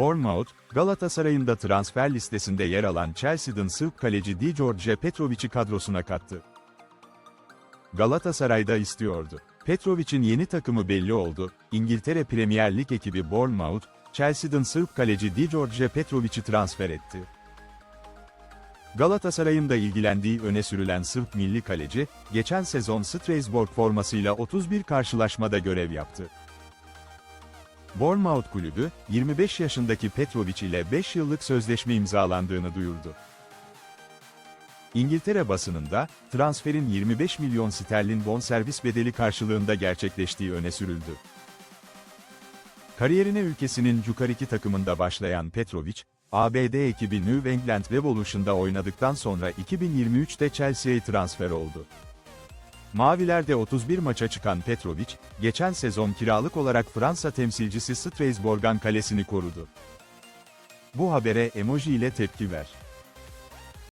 Bournemouth, Galatasaray'ın da transfer listesinde yer alan Chelsea'den Sırp kaleci Dijorje Petrovic'i kadrosuna kattı. Galatasaray'da istiyordu. Petrovic'in yeni takımı belli oldu. İngiltere Premier Lig ekibi Bournemouth, Chelsea'den Sırp kaleci Dijorje Petrovic'i transfer etti. Galatasaray'ın da ilgilendiği öne sürülen Sırp milli kaleci, geçen sezon Strasbourg formasıyla 31 karşılaşmada görev yaptı. Bournemouth kulübü, 25 yaşındaki Petrovic ile 5 yıllık sözleşme imzalandığını duyurdu. İngiltere basınında, transferin 25 milyon sterlin bonservis bedeli karşılığında gerçekleştiği öne sürüldü. Kariyerine ülkesinin Cukariki takımında başlayan Petrovic, ABD ekibi New England Revolution'da oynadıktan sonra 2023'te Chelsea'ye transfer oldu. Mavilerde 31 maça çıkan Petrovic, geçen sezon kiralık olarak Fransa temsilcisi Strasbourg'un kalesini korudu. Bu habere emoji ile tepki ver.